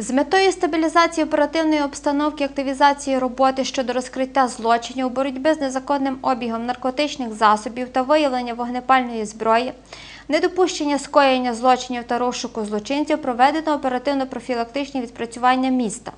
З метою стабілізації оперативної обстановки, активізації роботи щодо розкриття злочинів, боротьби з незаконним обігом наркотичних засобів та виявлення вогнепальної зброї, недопущення скоєння злочинів та розшуку злочинців проведено оперативно-профілактичні відпрацювання міста.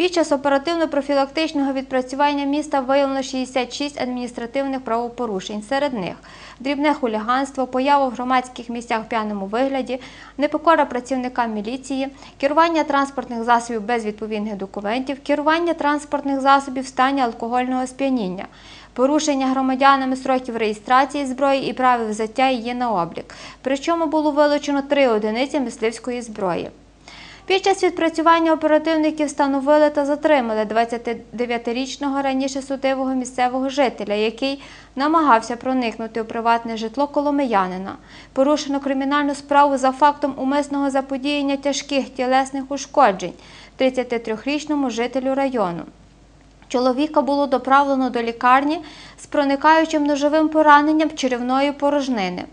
Під час оперативно-профілактичного відпрацювання міста виявлено 66 адміністративних правопорушень. Серед них дрібне хуліганство, поява в громадських місцях в п'яному вигляді, непокора працівникам міліції, керування транспортних засобів без відповідних документів, керування транспортних засобів в стані алкогольного сп'яніння, порушення громадянами сроків реєстрації зброї і правил взяття її на облік. Причому було вилучено три одиниці мисливської зброї. Під час відпрацювання оперативники встановили та затримали 29-річного раніше судивого місцевого жителя, який намагався проникнути у приватне житло коломиянина. Порушено кримінальну справу за фактом умисного заподіяння тяжких тілесних ушкоджень 33-річному жителю району. Чоловіка було доправлено до лікарні з проникаючим ножовим пораненням черевної порожнини.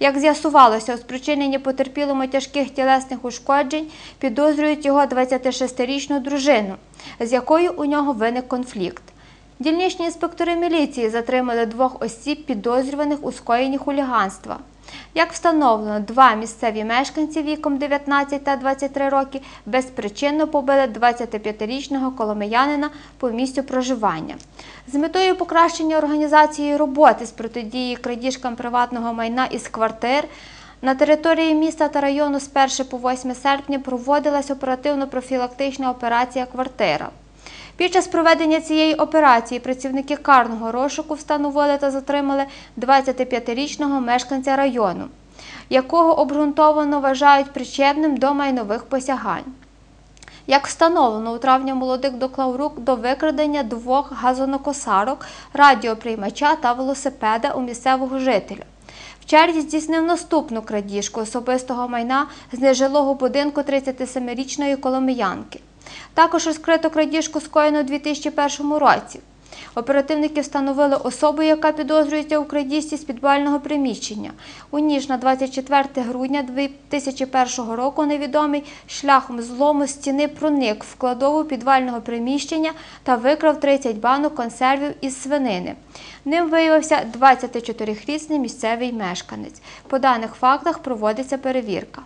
Як з'ясувалося, у спричиненні потерпілому тяжких тілесних ушкоджень підозрюють його 26-річну дружину, з якою у нього виник конфлікт. Дільничні інспектори міліції затримали двох осіб, підозрюваних у скоєнні хуліганства. Як встановлено, два місцеві мешканці віком 19 та 23 роки безпричинно побили 25-річного коломиянина по місцю проживання. З метою покращення організації роботи з протидії крадіжкам приватного майна із квартир на території міста та району з 1 по 8 серпня проводилась оперативно-профілактична операція «Квартира». Під час проведення цієї операції працівники карного розшуку встановили та затримали 25-річного мешканця району, якого обґрунтовано вважають причетним до майнових посягань. Як встановлено, у травні молодик доклав рук до викрадення двох газонокосарок, радіоприймача та велосипеда у місцевого жителя. В черзі здійснив наступну крадіжку особистого майна з нежилого будинку 37-річної коломиянки. Також розкрито крадіжку скоєно у 2001 році. Оперативники встановили особу, яка підозрюється у крадіжці з підвального приміщення. У ніж на 24 грудня 2001 року невідомий шляхом злому стіни проник в кладову підвального приміщення та викрав 30 банок консервів із свинини. Ним виявився 24-річний місцевий мешканець. По даних фактах проводиться перевірка.